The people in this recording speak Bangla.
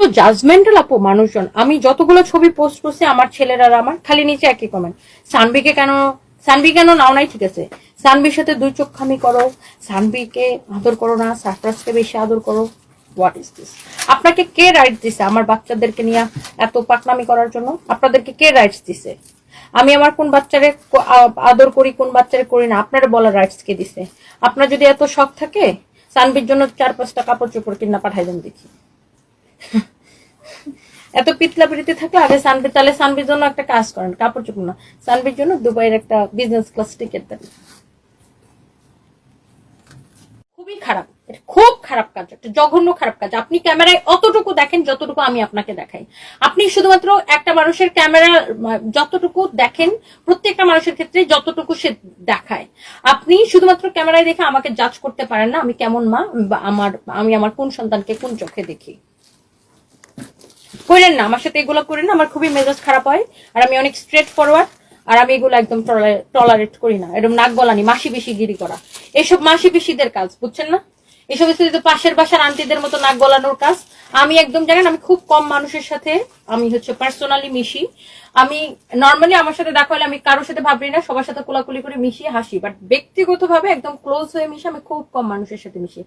তো জাজমেন্টাল আপু মানুষজন। আমি যতগুলো ছবি পোস্ট করছি, আমার ছেলেরা আমার, খালি নিচে একই কমেন্ট সানবিকে কেন, সানবি কেন নাও নাই ঠিক আছে? সানবির সাথে দুই চোখ খামি করো। সানবিকে আদর করো না সারপ্রাসকে বেশি আদর করো। হোয়াট ইজ দিস আপনাকে কে রাইট দিছে আমার বাচ্চাদেরকে নিয়ে এত পাকনামি করার জন্য? আপনাদেরকে কে রাইটস দিছে? আমি আমার কোন বাচ্চারে আদর করি, কোন বাচ্চারে করি না, আপনারা বলার রাইটস কে দিছে? আপনার যদি এত শখ থাকে, সানবির জন্য চার পাঁচটা কাপড় চোপড় কিনা পাঠাই দেন দেখি। এত পিতলা পিড়িতে থাকলে আগে সানবি তাহলে সানবির জন্য একটা কাজ করেন, কাপড় চোপড় না। সানবির জন্য দুবাইয়ের একটা বিজনেস ক্লাস টিকিট দেন। খুবই খারাপ খুব খারাপ কাজ, একটা জঘন্য খারাপ কাজ। আপনি ক্যামেরায় অতটুকু দেখেন যতটুকু আমি আপনাকে দেখাই। আপনি শুধুমাত্র একটা মানুষের ক্যামেরা, যতটুকু দেখেন, প্রত্যেকটা মানুষের ক্ষেত্রে যতটুকু সে দেখায়। আপনি শুধুমাত্র ক্যামেরায় দেখে আমাকে জাজ করতে পারেন না, আমি কেমন মা আমার, আমি আমার কোন সন্তানকে কোন চোখে দেখি। করেন না, আমার সাথে এগুলো করেন না, আমার খুবই মেজাজ খারাপ হয় আর আমি অনেক স্ট্রেট ফরওয়ার্ড আর আমি এগুলো একদম টলারেট করি না। এরকম নাক গলানি, মাসি বেশি গিরি করা। এসব মাসি বেশিদের কাজ, বুঝছেন না? এসব যে পাশের বাসার আন্টিদের মতো নাক গলানোর কাজ। আমি একদম, জানেন, আমি খুব কম মানুষের সাথে আমি হচ্ছে পার্সোনালি মিশি। আমি নর্মালি আমার সাথে দেখা হলে আমি কারোর সাথে ভাবি না, সবার সাথে কোলাকুলি করে মিশি, হাসি। বাট ব্যক্তিগতভাবে একদম ক্লোজ হয়ে মিশি, আমি খুব কম মানুষের সাথে মিশি।